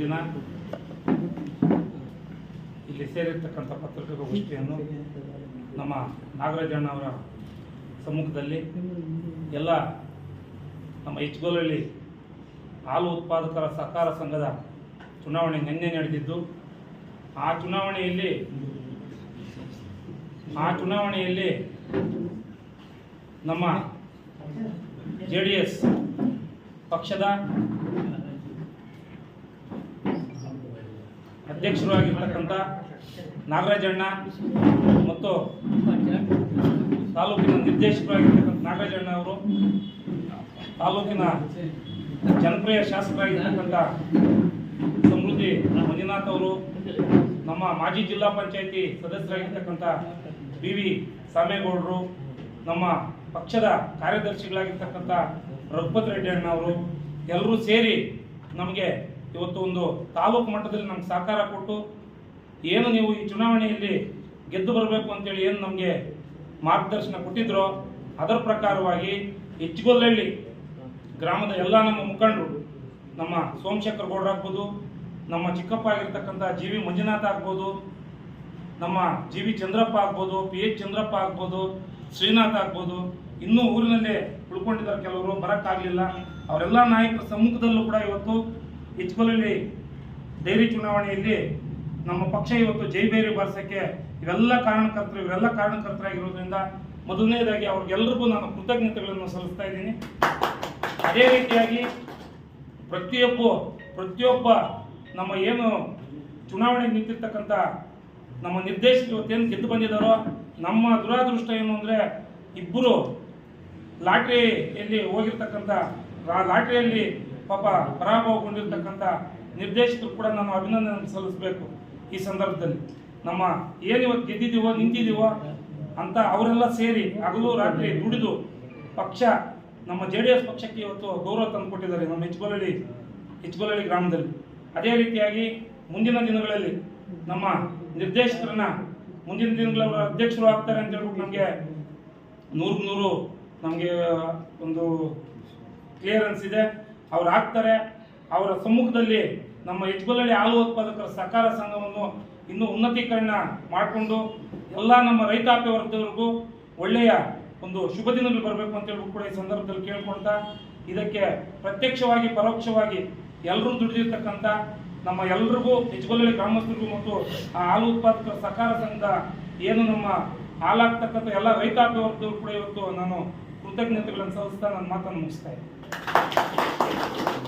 ದಿನ ಇಲ್ಲಿ ಸೇರಿರ್ತಕ್ಕಂಥ ಪತ್ರಿಕಾಗೋಷ್ಠಿಯನ್ನು ನಮ್ಮ ನಾಗರಾಜಣ್ಣವರ ಸಮ್ಮುಖದಲ್ಲಿ ಎಲ್ಲ ನಮ್ಮ ಹೆಚ್ಗೋಲಲ್ಲಿ ಹಾಲು ಉತ್ಪಾದಕರ ಸಹಕಾರ ಸಂಘದ ಚುನಾವಣೆ ನಿನ್ನೆ ನಡೆದಿದ್ದು, ಆ ಚುನಾವಣೆಯಲ್ಲಿ ಆ ಚುನಾವಣೆಯಲ್ಲಿ ನಮ್ಮ ಜೆ ಡಿ ಎಸ್ ಪಕ್ಷದ ಅಧ್ಯಕ್ಷರು ಆಗಿರ್ತಕ್ಕಂಥ ನಾಗರಾಜಣ್ಣ ಮತ್ತು ನಿರ್ದೇಶಕರಾಗಿರ್ತಕ್ಕಂಥ ನಾಗರಾಜಣ್ಣ ಅವರು, ತಾಲೂಕಿನ ಜನಪ್ರಿಯ ಶಾಸಕರಾಗಿರ್ತಕ್ಕಂಥ ಸಮೃದ್ಧಿ ಮಂಜುನಾಥ್ ಅವರು, ನಮ್ಮ ಮಾಜಿ ಜಿಲ್ಲಾ ಪಂಚಾಯಿತಿ ಸದಸ್ಯರಾಗಿರ್ತಕ್ಕಂಥ ಬಿ ವಿ ಸಾಮೇಗೌಡರು, ನಮ್ಮ ಪಕ್ಷದ ಕಾರ್ಯದರ್ಶಿಗಳಾಗಿರ್ತಕ್ಕಂಥ ರಘುಪತ್ ರೆಡ್ಡಿ ಅಣ್ಣ ಅವರು, ಎಲ್ಲರೂ ಸೇರಿ ನಮಗೆ ಇವತ್ತು ಒಂದು ತಾಲೂಕು ಮಟ್ಟದಲ್ಲಿ ನಮ್ಗೆ ಸಹಕಾರ ಕೊಟ್ಟು, ಏನು ನೀವು ಈ ಚುನಾವಣೆಯಲ್ಲಿ ಗೆದ್ದು ಬರಬೇಕು ಅಂತೇಳಿ ಏನು ನಮಗೆ ಮಾರ್ಗದರ್ಶನ ಕೊಟ್ಟಿದ್ರು, ಅದರ ಪ್ರಕಾರವಾಗಿ ಹೆಚ್ಚಿಗೊಲ್ಲಹಳ್ಳಿ ಗ್ರಾಮದ ಎಲ್ಲ ನಮ್ಮ ಮುಖಂಡರು, ನಮ್ಮ ಸೋಮಶೇಖರ್ ಗೌಡ್ರು ಆಗ್ಬೋದು, ನಮ್ಮ ಚಿಕ್ಕಪ್ಪ ಆಗಿರ್ತಕ್ಕಂಥ ಜಿ ವಿ ಮಂಜುನಾಥ್ ಆಗ್ಬೋದು, ನಮ್ಮ ಜಿ ವಿ ಚಂದ್ರಪ್ಪ ಆಗ್ಬೋದು, ಪಿ ಎಚ್ ಚಂದ್ರಪ್ಪ ಆಗ್ಬೋದು, ಶ್ರೀನಾಥ್ ಆಗ್ಬೋದು, ಇನ್ನೂ ಊರಿನಲ್ಲೇ ಉಳ್ಕೊಂಡಿದ್ದಾರೆ ಕೆಲವರು, ಬರೋಕ್ಕಾಗಲಿಲ್ಲ. ಅವರೆಲ್ಲ ನಾಯಕರ ಸಮ್ಮುಖದಲ್ಲೂ ಕೂಡ ಇವತ್ತು ಹೆಚ್ಚುಗೊಲಲ್ಲಿ ಡೈರಿ ಚುನಾವಣೆಯಲ್ಲಿ ನಮ್ಮ ಪಕ್ಷ ಇವತ್ತು ಜೈಬೇರಿ ಬರ್ಸಕ್ಕೆ ಇವೆಲ್ಲ ಕಾರಣಕರ್ತರು ಇವರೆಲ್ಲ ಕಾರಣಕರ್ತರಾಗಿರೋದ್ರಿಂದ ಮೊದಲನೇದಾಗಿ ಅವ್ರಿಗೆಲ್ಲರಿಗೂ ನಾನು ಕೃತಜ್ಞತೆಗಳನ್ನು ಸಲ್ಲಿಸ್ತಾ ಇದ್ದೀನಿ. ಅದೇ ರೀತಿಯಾಗಿ ಪ್ರತಿಯೊಬ್ಬ ಪ್ರತಿಯೊಬ್ಬ ನಮ್ಮ ಏನು ಚುನಾವಣೆ ನಿಂತಿರ್ತಕ್ಕಂಥ ನಮ್ಮ ನಿರ್ದೇಶಕರು ಇವತ್ತೇನು ಗೆದ್ದು ಬಂದಿದ್ದಾರೋ, ನಮ್ಮ ದುರಾದೃಷ್ಟ ಏನು ಅಂದರೆ ಇಬ್ಬರು ಲಾಟ್ರಿಯಲ್ಲಿ ಹೋಗಿರ್ತಕ್ಕಂಥ ಲಾಟ್ರಿಯಲ್ಲಿ ಪಾಪ ಪರಾಭವಗೊಂಡಿರ್ತಕ್ಕಂಥ ನಿರ್ದೇಶಕರು ಕೂಡ ನಾನು ಅಭಿನಂದನೆ ಸಲ್ಲಿಸಬೇಕು ಈ ಸಂದರ್ಭದಲ್ಲಿ. ನಮ್ಮ ಏನು ಇವತ್ತು ಗೆದ್ದಿದ್ದೀವೋ, ನಿಂತಿದ್ದೀವೋ ಅಂತ ಅವರೆಲ್ಲ ಸೇರಿ ಹಗಲು ರಾತ್ರಿ ದುಡಿದು ಪಕ್ಷ, ನಮ್ಮ ಜೆ ಡಿ ಎಸ್ ಪಕ್ಷಕ್ಕೆ ಇವತ್ತು ಗೌರವ ತಂದುಕೊಟ್ಟಿದ್ದಾರೆ ನಮ್ಮ ಹೆಚ್ಗೊಲಹಳ್ಳಿ ಹೆಚ್ಗೊಲಹಳ್ಳಿ ಗ್ರಾಮದಲ್ಲಿ. ಅದೇ ರೀತಿಯಾಗಿ ಮುಂದಿನ ದಿನಗಳಲ್ಲಿ ನಮ್ಮ ನಿರ್ದೇಶಕರನ್ನ ಮುಂದಿನ ದಿನಗಳ ಅಧ್ಯಕ್ಷರು ಆಗ್ತಾರೆ ಅಂತ ಹೇಳ್ಬಿಟ್ಟು ನಮಗೆ ನೂರು ನೂರು ನಮಗೆ, ಒಂದು ಕ್ಲಿಯರೆನ್ಸ್ ಇದೆ. ಅವ್ರು ಆಗ್ತಾರೆ. ಅವರ ಸಮ್ಮುಖದಲ್ಲಿ ನಮ್ಮ ಹೆಚ್ಚುಗೊಲಳ್ಳಿ ಹಾಲು ಉತ್ಪಾದಕರ ಸಹಕಾರ ಸಂಘವನ್ನು ಇನ್ನೂ ಉನ್ನತೀಕರಣ ಮಾಡಿಕೊಂಡು ಎಲ್ಲ ನಮ್ಮ ರೈತಾಪಿ ವರ್ಗದವರೆಗೂ ಒಳ್ಳೆಯ ಒಂದು ಶುಭ ದಿನದಲ್ಲಿ ಬರಬೇಕು ಅಂತ ಹೇಳ್ಬಿಟ್ಟು ಕೂಡ ಈ ಸಂದರ್ಭದಲ್ಲಿ ಕೇಳ್ಕೊಳ್ತಾ ಇದಕ್ಕೆ ಪ್ರತ್ಯಕ್ಷವಾಗಿ, ಪರೋಕ್ಷವಾಗಿ ಎಲ್ಲರೂ ದುಡಿದಿರ್ತಕ್ಕಂಥ ನಮ್ಮ ಎಲ್ರಿಗೂ ಹೆಚ್ಚುಗೊಲಳ್ಳಿ ಗ್ರಾಮಸ್ಥರಿಗೂ ಮತ್ತು ಆ ಹಾಲು ಉತ್ಪಾದಕರ ಸಹಕಾರ ಸಂಘದ ಏನು ನಮ್ಮ ಹಾಲಾಗ್ತಕ್ಕಂಥ ಎಲ್ಲ ರೈತಾಪಿ ವರ್ಗದವರು ಕೂಡ ಇವತ್ತು ನಾನು ಕೃತಜ್ಞತೆಗಳನ್ನು ಸಲ್ಲಿಸ್ತಾ ನನ್ನ ಮಾತನ್ನು ಮುಗಿಸ್ತಾ ಇದ್ದೀನಿ.